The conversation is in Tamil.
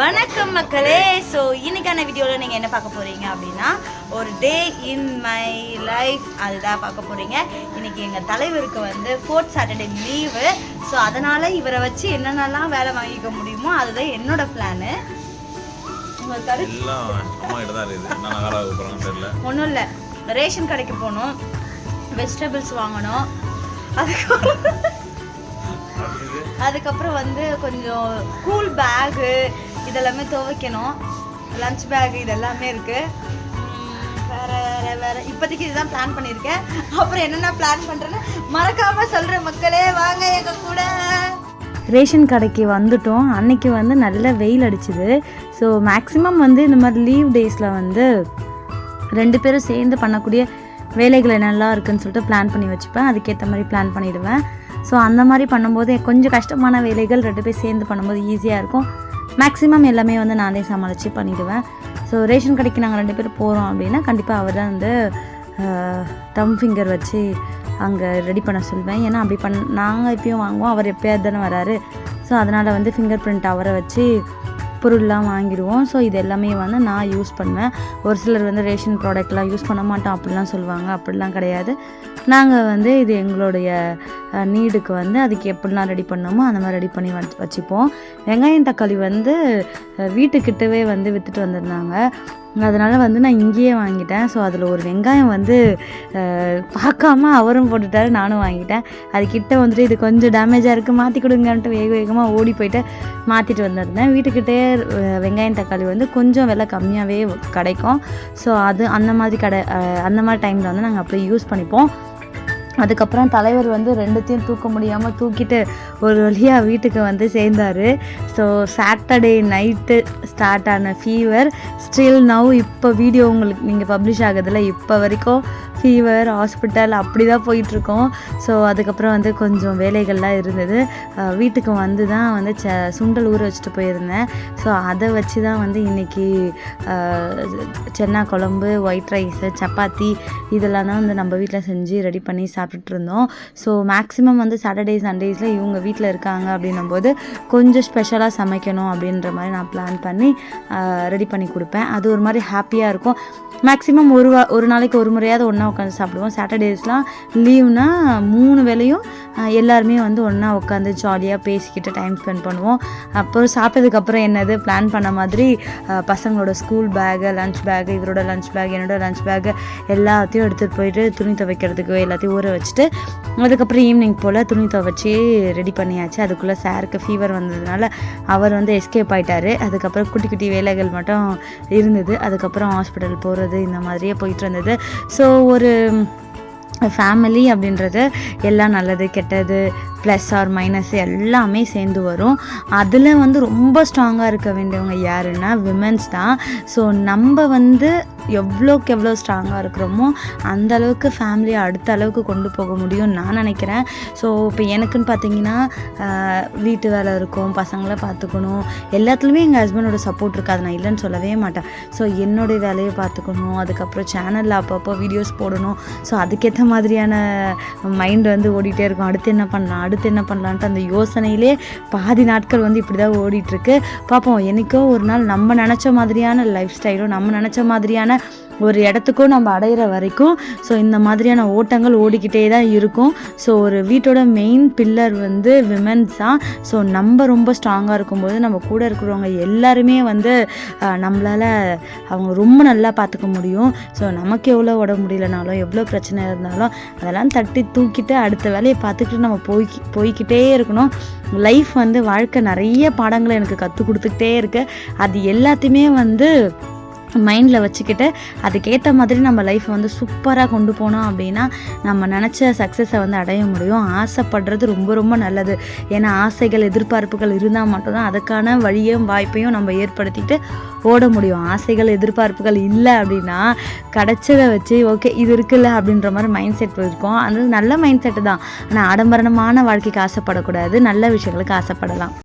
வணக்கம் மக்களே. ஸோ இன்னைக்கான வீடியோவில் நீங்கள் என்ன பார்க்க போகிறீங்க அப்படின்னா ஒரு டே இன் மை லைஃப் அதுதான் பார்க்க போகிறீங்க இன்னைக்கு எங்கள் தலைவருக்கு வந்து ஃபோர்த் சாட்டர்டே லீவு ஸோ அதனால் இவரை வச்சு என்னென்னலாம் வேலை வாங்கிக்க முடியுமோ அதுதான் என்னோட பிளானு ஒன்றும் இல்லை. ரேஷன் கடைக்கு போகணும். வெஜிடபிள்ஸ் வாங்கணும். அதுக்கப்புறம் அதுக்கப்புறம் வந்து கொஞ்சம் ஸ்கூல் பேகு இதெல்லாமே துவைக்கணும். லஞ்ச் பேக் இதெல்லாமே இருக்குது உம், வேற வேற வேற. இப்போதைக்கு இதுதான் பிளான் பண்ணியிருக்கேன். அப்புறம் என்னென்ன பிளான் பண்ணுறேன்னு மறக்காமல் சொல்கிற மக்களே. வாங்க எங்கள் கூட. ரேஷன் கடைக்கு வந்துட்டோம். அன்னைக்கு வந்து நல்ல வெயில் அடிச்சுது. ஸோ மேக்ஸிமம் வந்து இந்த மாதிரி லீவ் டேஸில் வந்து ரெண்டு பேரும் சேர்ந்து பண்ணக்கூடிய வேலைகள் என்னெல்லாம் இருக்குன்னு சொல்லிட்டு பிளான் பண்ணி வச்சுப்பேன். அதுக்கேற்ற மாதிரி பிளான் பண்ணிடுவேன். ஸோ அந்த மாதிரி பண்ணும்போது கொஞ்சம் கஷ்டமான வேலைகள் ரெண்டு பேர் சேர்ந்து பண்ணும்போது ஈஸியாக இருக்கும். மேக்ஸிமம் எல்லாமே வந்து நானே சமாளித்து பண்ணிடுவேன். ஸோ ரேஷன் கடைக்கு நாங்கள் ரெண்டு பேரும் போகிறோம் அப்படின்னா கண்டிப்பாக அவர் தான் வந்து டம் ஃபிங்கர் வச்சு அங்கே ரெடி பண்ண சொல்வேன். ஏன்னா அப்படி பண் நாங்கள் எப்பயும் வாங்குவோம். அவர் எப்போயாவது தானே வராரு. ஸோ அதனால் வந்து ஃபிங்கர் பிரிண்ட் அவரை வச்சு பொருள்லாம் வாங்கிடுவோம். ஸோ இது எல்லாமே வந்து நான் யூஸ் பண்ணுவேன். ஒரு சிலர் வந்து ரேஷன் ப்ராடக்ட்லாம் யூஸ் பண்ண மாட்டோம். அப்படிலாம் சொல்லுவாங்க. அப்படிலாம் கிடையாது. நாங்கள் வந்து இது எங்களுடைய நீடுக்கு வந்து அதுக்கு எப்படிலாம் ரெடி பண்ணோமோ அந்த மாதிரி ரெடி பண்ணி வச்சுப்போம். வெங்காயம் தக்காளி வந்து வீட்டுக்கிட்டவே வந்து விற்றுட்டு வந்திருந்தாங்க. அதனால் வந்து நான் இங்கேயே வாங்கிட்டேன். ஸோ அதில் ஒரு வெங்காயம் வந்து பார்க்காம அவரும் போட்டுட்டாரு நானும் வாங்கிட்டேன். அது கிட்டே வந்துட்டு இது கொஞ்சம் டேமேஜாக இருக்குது மாற்றி கொடுங்கன்ட்டு வேக வேகமாக ஓடி போயிட்டு மாற்றிட்டு வந்திருந்தேன். வீட்டுக்கிட்டே வெங்காயம் தக்காளி வந்து கொஞ்சம் விலை கம்மியாகவே கிடைக்கும். ஸோ அது அந்த மாதிரி கடை அந்த மாதிரி டைமில் வந்து நாங்கள் அப்படியே யூஸ் பண்ணிப்போம். அதுக்கப்புறம் தலைவர் வந்து ரெண்டுத்தையும் தூக்க முடியாமல் தூக்கிட்டு ஒரு வழியாக வீட்டுக்கு வந்து சேர்ந்தார். ஸோ சாட்டர்டே நைட்டு ஸ்டார்ட் ஆன ஃபீவர் ஸ்டில் நவ் இப்போ வீடியோ உங்களுக்கு நீங்கள் பப்ளிஷ் ஆகுதுல இப்போ வரைக்கும் ஃபீவர் ஹாஸ்பிட்டல் அப்படி தான் போயிட்டுருக்கோம். ஸோ அதுக்கப்புறம் வந்து கொஞ்சம் வேலைகள்லாம் இருந்தது. வீட்டுக்கு வந்து தான் வந்து ச சுண்டல் ஊற வச்சுட்டு போயிருந்தேன். ஸோ அதை வச்சு தான் வந்து இன்றைக்கி சென்னா குழம்பு ஒயிட் ரைஸு சப்பாத்தி இதெல்லாம் தான் வந்து நம்ம வீட்டில் செஞ்சு ரெடி பண்ணி சாப்பிட்டு இருந்தோம் ஸோ மேக்ஸிமம் வந்து சாட்டர்டே சண்டேஸில் இவங்க வீட்டில் இருக்காங்க அப்படின்னும் போது கொஞ்சம் ஸ்பெஷலாக சமைக்கணும் அப்படின்ற மாதிரி நான் பிளான் பண்ணி ரெடி பண்ணி கொடுப்பேன். அது ஒரு மாதிரி ஹாப்பியாக இருக்கும். மேக்ஸிமம் ஒரு வா ஒரு நாளைக்கு ஒரு முறையாவது ஒன்றா உட்காந்து சாப்பிடுவோம். சாட்டர்டேஸ்லாம் லீவ்னால் மூணு வேளையும் எல்லாருமே வந்து ஒன்றா உட்காந்து ஜாலியாக பேசிக்கிட்டு டைம் ஸ்பெண்ட் பண்ணுவோம். அப்புறம் சாப்பிட்டதுக்கப்புறம் என்னது? பிளான் பண்ண மாதிரி பசங்களோட ஸ்கூல் பேகு லஞ்ச் பேகு இவரோட லஞ்ச் பேக் என்னோட லஞ்ச் பேகு எல்லாத்தையும் எடுத்துகிட்டு போயிட்டு துணி துவைக்கிறதுக்கு எல்லாத்தையும் ஊற வச்சுட்டு அதுக்கப்புறம் ஈவினிங் போல் துணி துவைச்சி ரெடி பண்ணியாச்சு. அதுக்குள்ளே சாருக்கு ஃபீவர் வந்ததுனால அவர் வந்து எஸ்கேப் ஆகிட்டார் அதுக்கப்புறம் குட்டி குட்டி வேலைகள் மட்டும் இருந்தது. அதுக்கப்புறம் ஹாஸ்பிட்டல் போகிறது இந்த மாதிரியே போயிட்டு இருந்தது. ஸோ ஒரு ஃபேமிலி அப்படின்றது எல்லாம் நல்லது கெட்டது ப்ளஸ் ஆர் மைனஸ் எல்லாமே சேர்ந்து வரும். அதில் வந்து ரொம்ப ஸ்ட்ராங்காக இருக்க வேண்டியவங்க யாருன்னா விமென்ஸ் தான். ஸோ நம்ம வந்து எவ்வளோக்கு எவ்வளோ ஸ்ட்ராங்காக இருக்கிறோமோ அந்த அளவுக்கு ஃபேமிலியை அடுத்த அளவுக்கு கொண்டு போக முடியும் நான் நினைக்கிறேன். ஸோ இப்போ எனக்குன்னு பார்த்தீங்கன்னா வீட்டு வேலை இருக்கும் பசங்களை பார்த்துக்கணும். எல்லாத்துலேயுமே எங்கள் ஹஸ்பண்டோட சப்போர்ட் இருக்காது. நான் இல்லைன்னு சொல்லவே மாட்டேன். ஸோ என்னுடைய வேலையை பார்த்துக்கணும். அதுக்கப்புறம் சேனலில் அப்பப்போ வீடியோஸ் போடணும். ஸோ அதுக்கேற்ற மாதிரியான மைண்ட் வந்து ஓடிட்டே இருக்கும். அடுத்து என்ன பண்ணலாம்? அடுத்து என்ன பண்ணலான்ட்டு அந்த யோசனையிலே பாதி நாட்கள் வந்து இப்படி தான் ஓடிட்டுருக்கு பார்ப்போம். என்றைக்கோ ஒரு நாள் நம்ம நினச்ச மாதிரியான லைஃப் ஸ்டைலும் நம்ம நினச்ச மாதிரியான ஒரு இடத்துக்கும் நம்ம அடையிற வரைக்கும் ஸோ இந்த மாதிரியான ஓட்டங்கள் ஓடிக்கிட்டே தான் இருக்கும். ஸோ ஒரு வீட்டோட மெயின் பில்லர் வந்து விமென்ஸ் தான் ஸோ நம்ம ரொம்ப ஸ்ட்ராங்காக இருக்கும்போது நம்ம கூட இருக்கிறவங்க எல்லாருமே வந்து நம்மளால் அவங்க ரொம்ப நல்லா பார்த்துக்க முடியும். ஸோ நமக்கு எவ்வளோ உடம்பு முடியலனாலும் எவ்வளோ பிரச்சனை இருந்தாலும் அதெல்லாம் தட்டி தூக்கிட்டு அடுத்த வேலையை பார்த்துக்கிட்டு நம்ம போய் போய்கிட்டே இருக்கணும். லைஃப் வந்து வாழ்க்கை நிறைய பாடங்களை எனக்கு கற்றுக் கொடுத்துக்கிட்டே இருக்குது அது எல்லாத்தையுமே வந்து மைண்டில் வச்சுக்கிட்டு அதுக்கேற்ற மாதிரி நம்ம லைஃப்பை வந்து சூப்பராக கொண்டு போனோம் அப்படின்னா நம்ம நினச்ச சக்ஸஸை வந்து அடைய முடியும். ஆசைப்படுறது ரொம்ப ரொம்ப நல்லது. ஏன்னா ஆசைகள் எதிர்பார்ப்புகள் இருந்தால் மட்டும்தான் அதுக்கான வழியும் வாய்ப்பையும் நம்ம ஏற்படுத்திட்டு ஓட முடியும். ஆசைகள் எதிர்பார்ப்புகள் இல்லை அப்படின்னா கிடச்சதை வச்சு ஓகே இது இருக்குல்ல அப்படின்ற மாதிரி மைண்ட் செட் இருக்கும் அது நல்ல மைண்ட் செட்டு தான். ஆனால் ஆடம்பரமான வாழ்க்கைக்கு ஆசைப்படக்கூடாது. நல்ல விஷயங்களுக்கு ஆசைப்படலாம்.